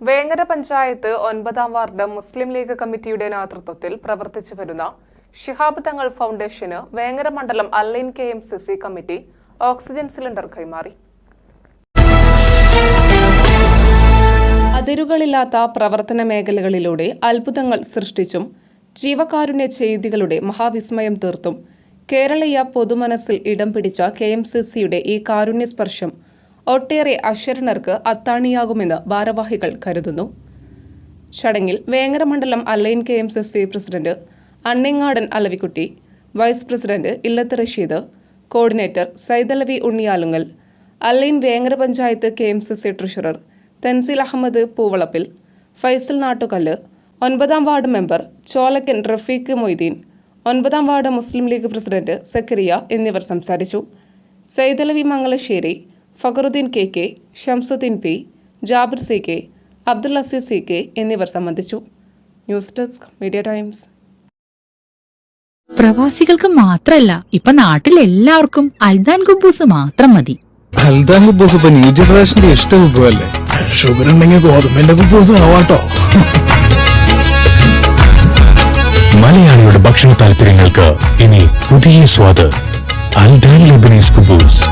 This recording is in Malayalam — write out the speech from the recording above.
വേങ്ങര പഞ്ചായത്ത് ഒൻപതാം വാർഡ് മുസ്ലിം ലീഗ് കമ്മിറ്റിയുടെ നേതൃത്വത്തിൽ പ്രവർത്തിച്ചു വരുന്ന ഷിഹാബ് തങ്ങൾ ഫൗണ്ടേഷന് വേങ്ങര മണ്ഡലം Al Ain K M C C committee oxygen cylinder കൈമാറി. അതിരുകളില്ലാത്ത പ്രവർത്തന മേഖലകളിലൂടെ അത്ഭുതങ്ങൾ സൃഷ്ടിച്ചും ജീവകാരുണ്യ ചെയ്തികളുടെ മഹാവിസ്മയം തീർത്തും കേരളീയ പൊതുമനസ്സിൽ ഇടം പിടിച്ച കെ എം സി സിയുടെ ഈ കാരുണ്യ സ്പർശം ഒട്ടേറെ അശരണർക്ക് അത്താണിയാകുമെന്ന് ഭാരവാഹികൾ കരുതുന്നു. ചടങ്ങിൽ വേങ്ങര മണ്ഡലം Al Ain K M C C president Anningadan Alavikutty vice president Illath Rasheed coordinator Saidalavi Unniyalungal Al Ain Vengara panchayat K M C C treasurer Thanseel Ahammed Poovalappil Faisal Nattukal ഒൻപതാം വാർഡ് മെമ്പർ ചോലക്കൻ റഫീഖ് മൊയ്തീൻ ഒൻപതാം വാർഡ് മുസ്ലിം ലീഗ് പ്രസിഡന്റ് സക്കരിയ എന്നിവർ സംസാരിച്ചു. Saidalavi Mangalassery Fakhruddin K K Shamsuddin P Jabir C K Abdul Azeez C K എന്നിവർ സംബന്ധിച്ചു. News desk media times. പ്രവാസികൾക്ക് മാത്രല്ല ഇപ്പൊ നാട്ടിലെല്ലാവർക്കും അൽദാൻ കുബൂസ് മാത്രം മതി. അൽദാൻ കുബൂസ് ഇപ്പൊ ന്യൂ ജനറേഷന്റെ ഇഷ്ട വിഭവല്ലേ ഷുഗർ ഉണ്ടെങ്കിൽ ഗോതമ്പിന്റെ കുബൂസ് ആവാട്ടോ. മലയാളിയുടെ ഭക്ഷണ താല്പര്യങ്ങൾക്ക് ഇനി പുതിയ സ്വാദ് അൽദാൻ ലെബനീസ് കുബൂസ്.